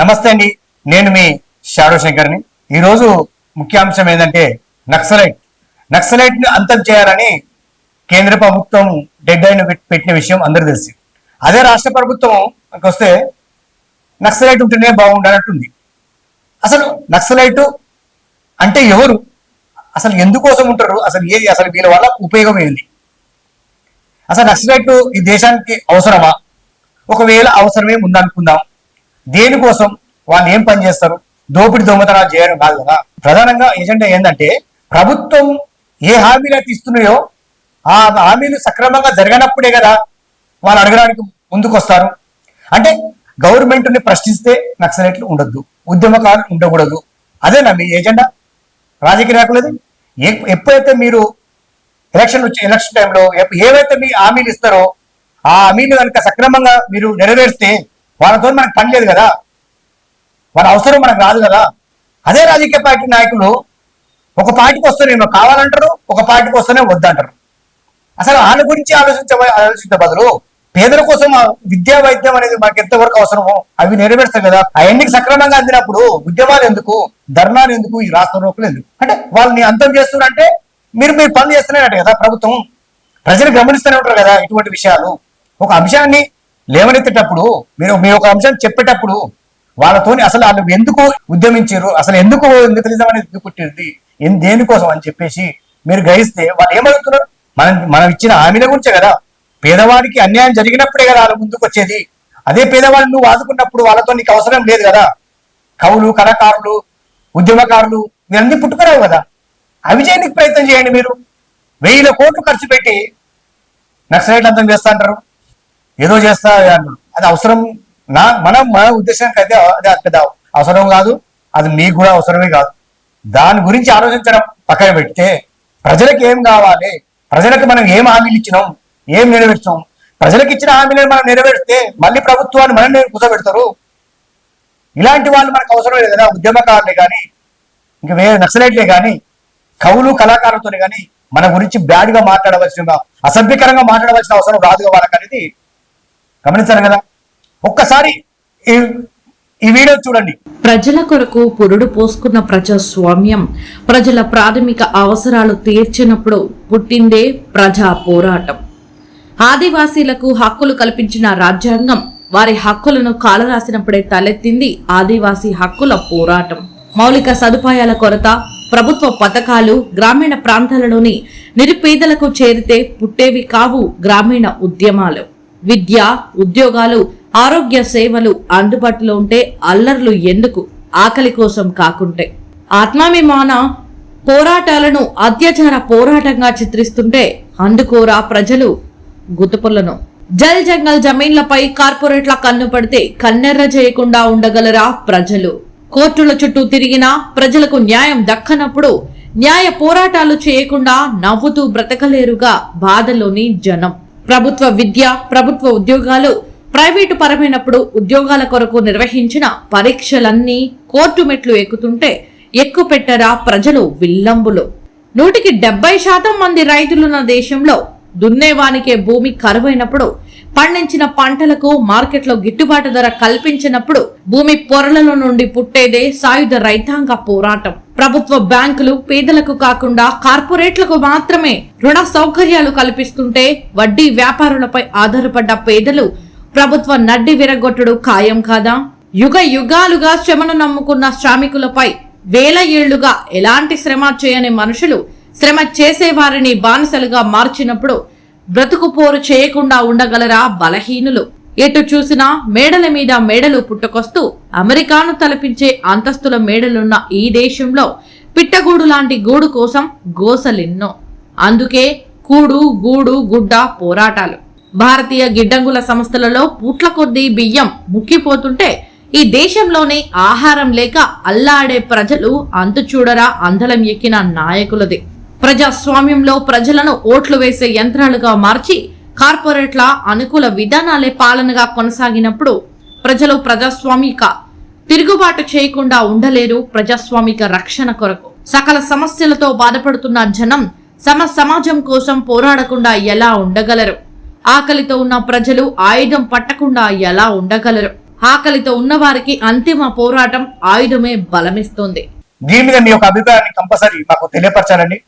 నమస్తే అండి. నేను మీ షాడో శంకర్ని. ఈరోజు ముఖ్యాంశం ఏంటంటే నక్సలైట్. నక్సలైట్ని అంతం చేయాలని కేంద్ర ప్రభుత్వం డెడ్ లైన్ పెట్టిన విషయం అందరూ తెలిసి. అదే రాష్ట్ర ప్రభుత్వం వస్తే నక్సలైట్ ఉంటేనే బాగుండాలంటుంది అసలు నక్సలైట్ అంటే ఎవరు? అసలు ఎందుకోసం ఉంటారు? అసలు ఏది? అసలు వీళ్ళ వల్ల ఉపయోగం ఏంది? అసలు నక్సలైట్ ఈ దేశానికి అవసరమా? ఒకవేళ అవసరమే ఉందనుకుందాం. దేనికోసం వాళ్ళు ఏం పని చేస్తారు? దోపిడి దొంగతనాలు చేయడం కాదు కదా. ప్రధానంగా ఎజెండా ఏంటంటే ప్రభుత్వం ఏ హామీలు అయితే ఇస్తున్నాయో ఆ హామీలు సక్రమంగా జరగనప్పుడే కదా వాళ్ళు అడగడానికి ముందుకొస్తారు. అంటే గవర్నమెంట్ని ప్రశ్నిస్తే నక్సలైట్లు ఉండొద్దు ఉద్యమకారులు ఉండకూడదు. అదేనా మీ ఎజెండా రాజకీయ నాయకులది? ఎప్పుడైతే మీరు ఎలక్షన్ వచ్చే ఎలక్షన్ టైంలో ఏవైతే మీ హామీలు ఇస్తారో ఆ హామీలు కనుక సక్రమంగా మీరు నెరవేరిస్తే వాళ్ళతో మనకు పని లేదు కదా. వాళ్ళ అవసరం మనకు రాదు కదా. అదే రాజకీయ పార్టీ నాయకులు ఒక పార్టీకి వస్తే నేను కావాలంటారు ఒక పార్టీకి వస్తేనే వద్దంటారు. అసలు వాళ్ళ గురించి ఆలోచించ ఆలోచించే బదులు పేదల కోసం విద్యా వైద్యం అనేది మనకి ఎంతవరకు అవసరమో అవి నెరవేరుస్తాయి కదా. అవన్నీ సక్రమంగా అందినప్పుడు ఉద్యమాలు ఎందుకు ధర్నాలు ఎందుకు ఈ రాష్ట్ర రోకులు ఎందుకు? అంటే వాళ్ళని అంతం చేస్తున్నారంటే మీరు మీరు పనులు చేస్తున్నారట కదా ప్రభుత్వం. ప్రజలు గమనిస్తూనే ఉంటారు కదా ఇటువంటి విషయాలు. ఒక అంశాన్ని లేవనెత్తేటప్పుడు మీరు మీ ఒక అంశాన్ని చెప్పేటప్పుడు వాళ్ళతోని అసలు వాళ్ళు ఎందుకు ఉద్యమించారు అసలు ఎందుకు నిధులిజం అనేది ఎందుకు పుట్టింది దేనికోసం అని చెప్పేసి మీరు గ్రహిస్తే వాళ్ళు ఏమడుగుతున్నారు? మనం మనం ఇచ్చిన హామీల గురించే కదా. పేదవాడికి అన్యాయం జరిగినప్పుడే కదా వాళ్ళ ముందుకు వచ్చేది. అదే పేదవాడిని నువ్వు ఆదుకున్నప్పుడు వాళ్ళతో నీకు అవసరం లేదు కదా. కవులు కళాకారులు ఉద్యమకారులు మీరన్నీ పుట్టుకురావు కదా. అవి చేయడానికి ప్రయత్నం చేయండి మీరు. వెయ్యిల కోట్లు ఖర్చు పెట్టి నక్సలైట్లు అంతం చేస్తా అంటారు. ఏదో చేస్తా అంటారు అది అవసరం నా మనం మన ఉద్దేశానికి అయితే అది పెద్ద అవసరం కాదు అది మీకు కూడా అవసరమే కాదు. దాని గురించి ఆలోచించడం పక్కన పెడితే ప్రజలకు ఏం కావాలి? ప్రజలకు మనం ఏం హామీలు ఇచ్చినాం? ఏం నెరవేర్చాం? ప్రజలకు ఇచ్చిన హామీలను మనం నెరవేరిస్తే మళ్ళీ ప్రభుత్వాన్ని మనం కూర్చోబెడతారు ఇలాంటి వాళ్ళు మనకు అవసరం లేదు కదా ఉద్యమకారులే కానీ ఇంకా వేరే నక్సలైట్లే కానీ కవులు కళాకారులతోనే కానీ మన గురించి బ్యాడ్గా మాట్లాడవలసిన అసభ్యకరంగా మాట్లాడవలసిన అవసరం రాదు కదా వాళ్ళకి అనేది గమనించారు కదా? ఒక్కసారి ఈ ఈ వీడియో చూడండి. ప్రజల కొరకు పురుడు పోసుకున్న ప్రజాస్వామ్యం ప్రజల ప్రాథమిక అవసరాలు తీర్చినప్పుడు పుట్టిందే ప్రజా పోరాటం. ఆదివాసీలకు హక్కులు కల్పించిన రాజ్యాంగం వారి హక్కులను కాలరాసినప్పుడే తలెత్తింది ఆదివాసీ హక్కుల పోరాటం. మౌలిక సదుపాయాల కొరత ప్రభుత్వ పథకాలు గ్రామీణ ప్రాంతాలలోని నిరుపేదలకు చేరితే పుట్టేవి కావు గ్రామీణ ఉద్యమాలు. విద్య ఉద్యోగాలు ఆరోగ్య సేవలు అందుబాటులో ఉంటే అల్లర్లు ఎందుకు? ఆకలి కోసం కాకుంటే. ఆత్మాభిమాన పోరాటాలను అత్యాచార పోరాటంగా చిత్రిస్తుంటే అందుకోరా ప్రజలు గుతుపులను. జల్ జంగల్ జమీన్లపై కార్పొరేట్ల కన్ను పడితే కన్నెర్ర చేయకుండా ఉండగలరా ప్రజలు? కోర్టుల చుట్టూ తిరిగినా ప్రజలకు న్యాయం దక్కనప్పుడు న్యాయ పోరాటాలు చేయకుండా నవ్వుతూ బ్రతకలేరుగా బాధలోని జనం. ప్రభుత్వ విద్య ప్రభుత్వ ఉద్యోగాలు ప్రైవేటు పరమైనప్పుడు ఉద్యోగాల కొరకు నిర్వహించిన పరీక్షలన్నీ కోర్టు మెట్లు ఎక్కుతుంటే ఎక్కుపెట్టరా ప్రజలు విల్లంబులు. నూటికి డెబ్బై శాతం మంది రైతులున్న దేశంలో దున్నేవానికే భూమి కరువైనప్పుడు పండించిన పంటలకు మార్కెట్లో గిట్టుబాటు ధర కల్పించినప్పుడు భూమి పొరలలో నుండి పుట్టేదే సాయుధ రైతాంగ పోరాటం. ప్రభుత్వ బ్యాంకులు పేదలకు కాకుండా కార్పొరేట్లకు మాత్రమే రుణ సౌకర్యాలు కల్పిస్తుంటే వడ్డీ వ్యాపారులపై ఆధారపడ్డ పేదలు ప్రభుత్వ నడ్డి విరగొట్టుడు ఖాయం కాదా? యుగ యుగాలుగా శ్రమను నమ్ముకున్న శ్రామికులపై వేల ఏళ్ళుగా ఎలాంటి శ్రమ చేయని మనుషులు శ్రమ చేసేవారిని బానిసలుగా మార్చినప్పుడు బ్రతుకు పోరు చేయకుండా ఉండగలరా బలహీనులు? ఎటు చూసినా మేడల మీద మేడలు పుట్టుకొస్తూ అమెరికాను తలపించే అంతస్తుల మేడలున్న ఈ దేశంలో పిట్టగూడు లాంటి గూడు కోసం గోసలెన్నో. అందుకే కూడు గూడు గుడ్డ పోరాటాలు. భారతీయ గిడ్డంగుల సంస్థలలో పూట్ల కొద్దీ బియ్యం ముక్కిపోతుంటే ఈ దేశంలోనే ఆహారం లేక అల్లాడే ప్రజలు అంతు చూడరా అందలం ఎక్కిన నాయకులది. ప్రజాస్వామ్యంలో ప్రజలను ఓట్లు వేసే యంత్రాలుగా మార్చి కార్పొరేట్ల అనుకూల విధానాలే పాలనగా కొనసాగినప్పుడు ప్రజలు ప్రజాస్వామిక తిరుగుబాటు చేయకుండా ఉండలేరు ప్రజాస్వామిక రక్షణ కొరకు. సకల సమస్యలతో బాధపడుతున్న జనం సమ సమాజం కోసం పోరాడకుండా ఎలా ఉండగలరు? ఆకలితో ఉన్న ప్రజలు ఆయుధం పట్టకుండా ఎలా ఉండగలరు? ఆకలితో ఉన్నవారికి అంతిమ పోరాటం ఆయుధమే బలమిస్తుంది. దీని మీద మీ యొక్క అభిప్రాయాన్ని కంపల్సరీ మాకు తెలియపరచాలండి.